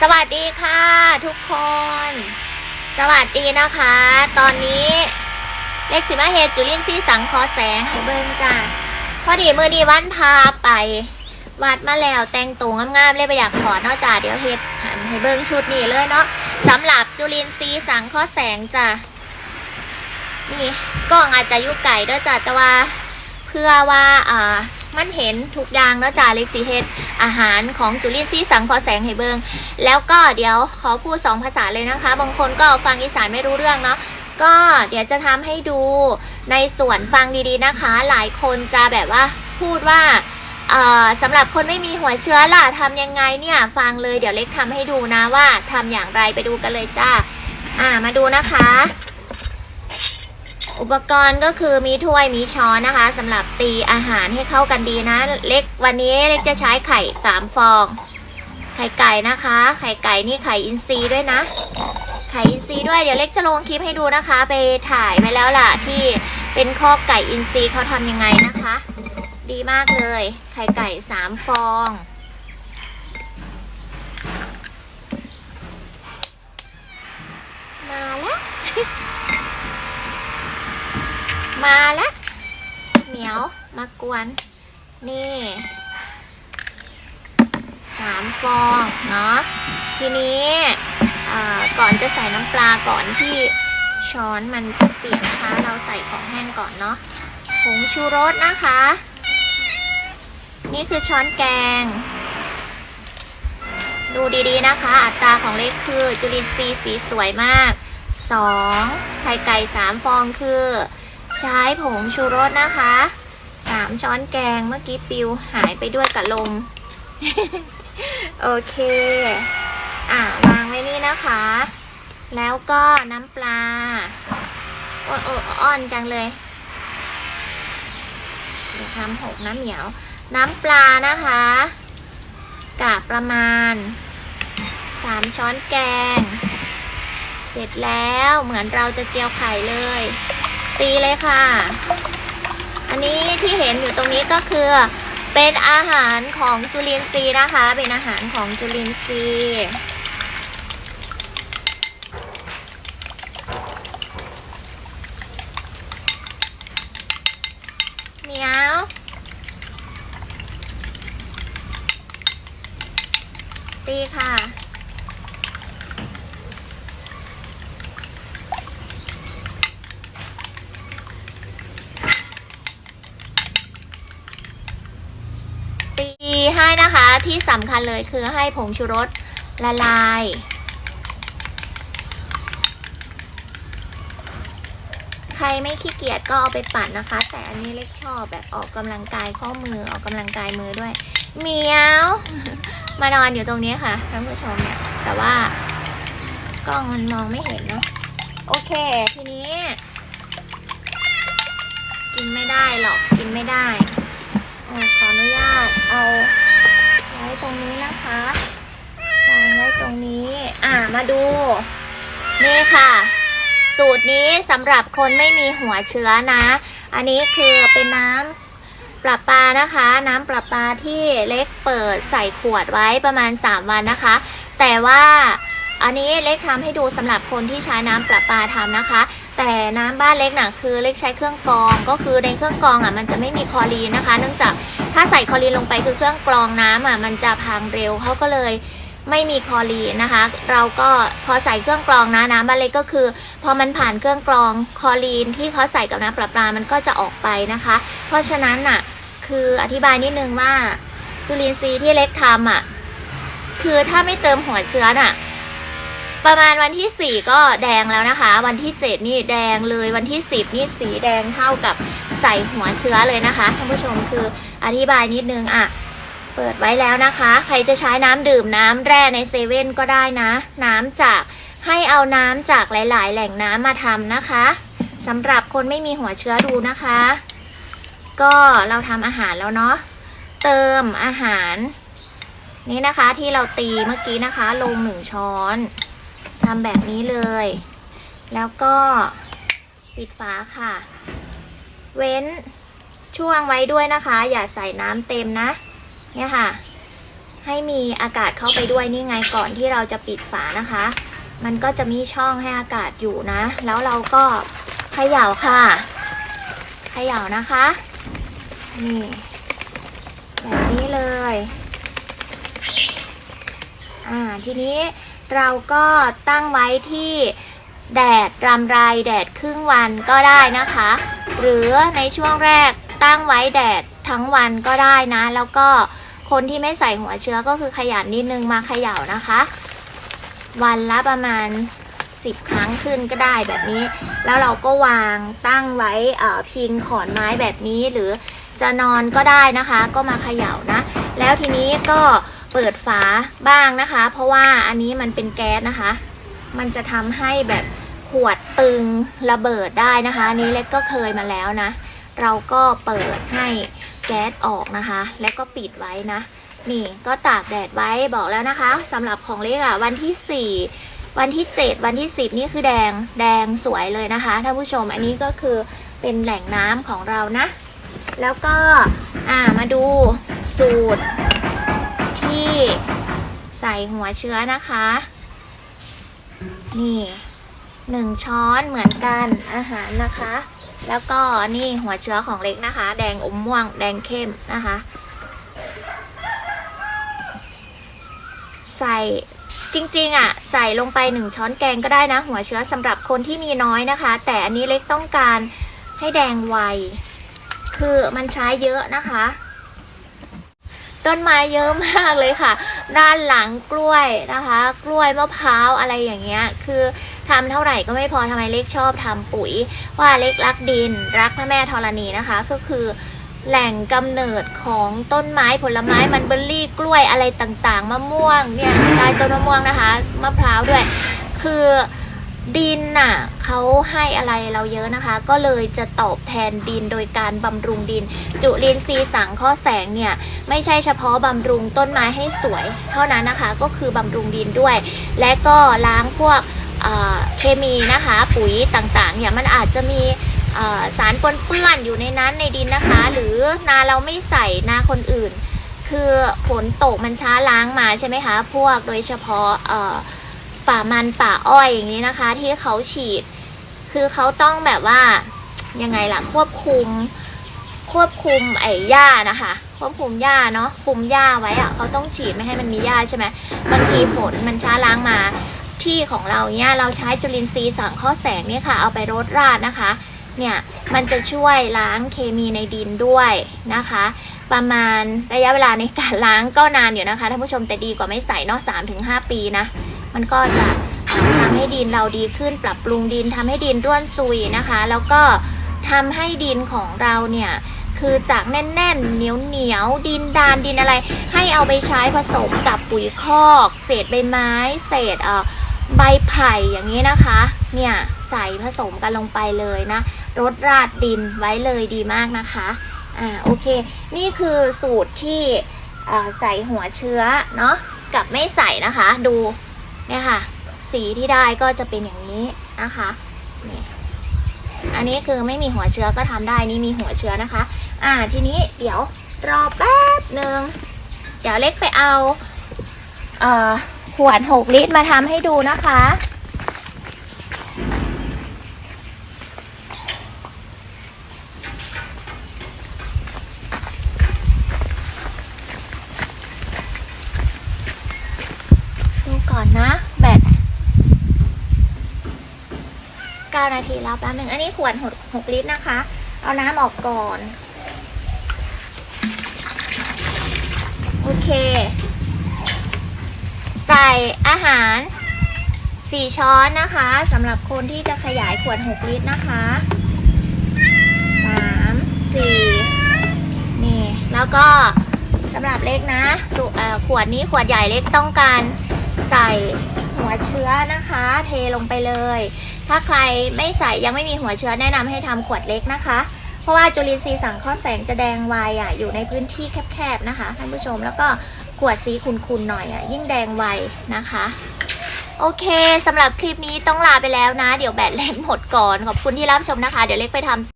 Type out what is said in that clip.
สวัสดีค่ะทุกคน สวัสดีนะคะ ตอนนี้เลขสิมาเฮดจุลินทรีสังคอแสงให้เบิ้งจ้าพอดีมือดีวันพาไป วัดมาแล้วแต่งตัวงามๆเลยไปอยากถอเนาะจ้าเดี๋ยวเฮ็ดหันให้เบิ้งชุดนี้เลยเนาะสำหรับจุลินทรีสังคอแสงจ้านี่กล้องอาจจะยุ่ไก่เด้อจ้าแต่ว่าเพื่อว่าอ่า มันเห็นทุกอย่างเนาะจ้าเล็กสีเฮ็ดอาหารของจุลินทรีย์สังเคอแสงให้เบิง แล้วก็เดี๋ยวขอพูดสองภาษาเลยนะคะ บางคนก็ฟังอีสานไม่รู้เรื่องเนาะก็เดี๋ยวจะทำให้ดูในส่วนฟังดีๆนะคะ หลายคนจะแบบว่าพูดว่าสำหรับคนไม่มีหัวเชื้อล่ะทำยังไงเนี่ยฟังเลยเดี๋ยวเล็กทำให้ดูนะว่าทำอย่างไรไปดูกันเลยจ้าอ่ามาดูนะคะ อุปกรณ์ก็คือมีถ้วยมีช้อนนะคะสำหรับตีอาหารให้เข้ากันดีนะ เล็กวันนี้เล็กจะใช้ไข่สามฟอง ไข่ไก่นะคะ ไข่ไก่นี่ไข่อินทรีย์ด้วยนะ ไข่อินทรีย์ด้วยเดี๋ยวเล็กจะลงคลิปให้ดูนะคะ ไปถ่ายไว้แล้วล่ะที่เป็นข้อกไก่อินทรีย์เขาทำยังไงนะคะ ดีมากเลย ไข่ไก่สามฟอง มาแล้ว มาแล้วเหนียว มากวนนี่สามฟองเนาะทีนี้ก่อนจะใส่น้ำปลาก่อนที่ช้อนมันจะเปลี่ยนะคะเราใส่ของแห้งก่อนเนาะผงชูรสนะคะ นี่คือช้อนแกง ดูดีๆนะคะ อัตราของเลขคือจุลินทรีย์สีสวยมาก 2. ไข่ไก่ 3 ฟองคือ ใช้ผงชูรสนะคะ 3ช้อนแกงเมื่อกี้ปิวหายไปด้วยกับลม โอเค อะวางไว้นี่นะคะ แล้วก็น้ำปลาโอ้โอ้อ่อนจังเลยเดี๋ยวทำหกน้ำเหนียว น้ำปลานะคะกะประมาณ3ช้อนแกง เสร็จแล้วเหมือนเราจะเจียวไข่เลย ตีเลยค่ะ อันนี้ที่เห็นอยู่ตรงนี้ก็คือเป็นอาหารของจุลินทรีย์นะคะ เป็นอาหารของจุลินทรีย์เหนียวตีค่ะ ตีให้นะคะ ที่สำคัญเลยคือให้ผงชูรสละลาย ใครไม่ขี้เกียจก็เอาไปปั่นนะคะ แต่อันนี้เล็กชอบแบบออกกำลังกายข้อมือออกกำลังกายมือด้วยเมียว มานอนอยู่ตรงนี้ค่ะท่านผู้ชมเนี่ยแต่ว่ากล้องมันมองไม่เห็นเนาะโอเค ทีนี้ กินไม่ได้หรอกกินไม่ได้อขออนุญาตเอา ตรงนี้นะคะวางไว้ตรงนี้ อ่ามาดู นี่ค่ะ สูตรนี้สำหรับคนไม่มีหัวเชื้อนะ อันนี้คือเป็นน้ำประปานะคะ น้ำประปาที่เล็กเปิดใส่ขวดไว้ประมาณ 3 วันนะคะ แต่ว่าอันนี้เล็กทำให้ดูสำหรับคนที่ใช้น้ำประปาทำนะคะ แต่น้ำบ้านเล็กน่ะคือเล็กใช้เครื่องกรองก็คือในเครื่องกรองอะมันจะไม่มีคลอรีนนะคะ เนื่องจาก ถ้าใส่คอรีนลงไปคือเครื่องกรองน้ำอะมันจะพังเร็วเขาก็เลยไม่มีคอรีนนะคะ เราก็พอใส่เครื่องกรองนะน้ำบ้าเล็กก็คือ พอมันผ่านเครื่องกรองคอรีนที่เขาใส่กับน้ำประปามันก็จะออกไปนะคะ เพราะฉะนั้นน่ะคืออธิบายนิดนึงว่าจุลินทรีย์ที่เล็กทำอะคือถ้าไม่เติมหัวเชื้อน่ะ ประมาณวันที่ 4 ก็แดงแล้วนะคะ วันที่ 7 นี่แดงเลยวันที่ 10 นี่สีแดงเท่ากับใส่หัวเชื้อเลยนะคะท่านผู้ชมคืออธิบายนิดนึงอะเปิดไว้แล้วนะคะ ใครจะใช้น้ำดื่มน้ำแร่ในเซเว่นก็ได้นะ น้ำจากให้เอาน้ำจากหลาย ๆ แหล่งน้ำมาทำนะคะสำหรับคนไม่มีหัวเชื้อดูนะคะ ก็เราทำอาหารแล้วเนาะเติมอาหาร นี่นะคะที่เราตีเมื่อกี้นะคะ ลงหนึ่งช้อน ทำแบบนี้เลย แล้วก็ปิดฝาค่ะ เว้นช่วงไว้ด้วยนะคะ อย่าใส่น้ำเต็มนะ เนี่ยค่ะ ให้มีอากาศเข้าไปด้วยนี่ไงก่อนที่เราจะปิดฝานะคะ มันก็จะมีช่องให้อากาศอยู่นะ แล้วเราก็เขย่าค่ะเขย่านะคะ นี่แบบนี้เลย อ่า ทีนี้ เราก็ตั้งไว้ที่แดดรำไรแดดครึ่งวันก็ได้นะคะ หรือในช่วงแรกตั้งไว้แดดทั้งวันก็ได้นะ แล้วก็คนที่ไม่ใส่หัวเชื้อก็คือขยันนิดนึงมาเขย่านะคะ วันละประมาณ 10 ครั้งขึ้นก็ได้แบบนี้ แล้วเราก็วางตั้งไว้พิงขอนไม้แบบนี้หรือจะนอนก็ได้นะคะ ก็มาเขย่านะ แล้วทีนี้ก็ เปิดฝาบ้างนะคะ เพราะว่าอันนี้มันเป็นแก๊สนะคะ มันจะทำให้แบบขวดตึงระเบิดได้นะคะอันนี้เล็กก็เคยมาแล้วนะ เราก็เปิดให้แก๊สออกนะคะ แล้วก็ปิดไว้นะ นี่ก็ตากแดดไว้บอกแล้วนะคะสำหรับของเล็กอะวันที่ 4 วันที่ 7 วันที่ 10 นี่คือแดงแดงสวยเลยนะคะท่านผู้ชมอันนี้ก็คือเป็นแหล่งน้ำของเรานะ แล้วก็อ่ามาดูสูตร ที่ใส่หัวเชื้อนะคะ นี่หนึ่งช้อนเหมือนกันอาหารนะคะ แล้วก็นี่หัวเชื้อของเล็กนะคะ แดงอมม่วงแดงเข้มนะคะ ใส่จริงๆอะใส่ลงไปหนึ่งช้อนแกงก็ได้นะ หัวเชื้อสำหรับคนที่มีน้อยนะคะ แต่อันนี้เล็กต้องการให้แดงไว คือมันใช้เยอะนะคะ ต้นไม้เยอะมากเลยค่ะ ด้านหลังกล้วยนะคะ กล้วยมะพร้าวอะไรอย่างเงี้ย คือทำเท่าไหร่ก็ไม่พอทำไมเล็กชอบทำปุ๋ย ว่าเล็กรักดิน รักพระแม่ธรณีนะคะ ก็คือแหล่งกำเนิดของต้นไม้ผลไม้มันเบอร์รี่กล้วยอะไรต่างๆ มะม่วงเนี่ยใต้ต้นมะม่วงนะคะ มะพร้าวด้วย คือ ดินน่ะเขาให้อะไรเราเยอะนะคะ ก็เลยจะตอบแทนดินโดยการบำรุงดิน จุลินทรีย์สังเคราะห์แสงเนี่ยไม่ใช่เฉพาะบำรุงต้นไม้ให้สวย เท่านั้นนะคะก็คือบำรุงดินด้วย และก็ล้างพวกเเคมีนะคะ ปุ๋ยต่างๆเนี่ยมันอาจจะมีสารปนเปื้อนอยู่ในนั้นในดินนะคะ หรือนาเราไม่ใส่นาคนอื่น คือฝนตกมันช้าล้างมาใช่ไหมคะ พวกโดยเฉพาะ ป่ามันป่าอ้อยอย่างนี้นะคะ ที่เขาฉีด คือเขาต้องแบบว่ายังไงล่ะควบคุม ควบคุมไอ้หญ้านะคะ ควบคุมหญ้าเนาะคุมหญ้าไว้อะเขาต้องฉีดไม่ให้มันมีหญ้าใช่ไหมบางทีฝนมันช้าล้างมาที่ของเราเนี่ยเราใช้จุลินทรีย์สังเคราะห์แสงเนี่ยค่ะเอาไปรดราดนะคะเนี่ยมันจะช่วยล้างเคมีในดินด้วยนะคะ ประมาณระยะเวลาในการล้างก็นานอยู่นะคะท่านผู้ชมแต่ดีกว่าไม่ใส่เนาะสามถึงห้าปีนะ มันก็จะทำให้ดินเราดีขึ้น ปรับปรุงดินทำให้ดินร่วนซุยนะคะ แล้วก็ทำให้ดินของเราเนี่ยคือจากแน่นๆเหนียวเหนียวดินดานดินอะไร ให้เอาไปใช้ผสมกับปุ๋ยคอก เศษใบไม้ เศษเอ่อใบไผ่อย่างนี้นะคะ เนี่ยใส่ผสมกันลงไปเลยนะรดราดดินไว้เลยดีมากนะคะอ่าโอเค นี่คือสูตรที่ใส่หัวเชื้อเนาะกับไม่ใส่นะคะดู เนี่ยค่ะ สีที่ได้ก็จะเป็นอย่างนี้นะคะนี่อันนี้คือไม่มีหัวเชื้อก็ทำได้นี่มีหัวเชื้อนะคะ อ่าทีนี้เดี๋ยวรอแป๊บหนึ่งเดี๋ยวเล็กไปเอาเอ่อขวดหกลิตรมาทำให้ดูนะคะ ดูก่อ นะ แบต9นาทีแล้วแป๊บหนึ่งอันนี้ขวดหกลิตรนะคะ เอาน้ำออกก่อน โอเค ใส่อาหาร 4 ช้อนนะคะสำหรับคนที่จะขยายขวด 6 ลิตรนะคะ 3 4 นี่ แล้วก็สำหรับเล็กนะสุขวดนี้ขวดใหญ่เล็กต้องการ ใส่หัวเชื้อนะคะ เทลงไปเลย ถ้าใครไม่ใส่ยังไม่มีหัวเชื้อแนะนำให้ทำขวดเล็กนะคะ เพราะว่าจุลินทรีย์สังเคราะห์แสงจะแดงไวอะอยู่ในพื้นที่แคบๆนะคะท่านผู้ชมแล้วก็ขวดสีขุ่นๆหน่อยอะยิ่งแดงไวนะคะโอเคสำหรับคลิปนี้ต้องลาไปแล้วนะ เดี๋ยวแบตเล็กหมดก่อน ขอบคุณที่รับชมนะคะ เดี๋ยวเล็กไปทำ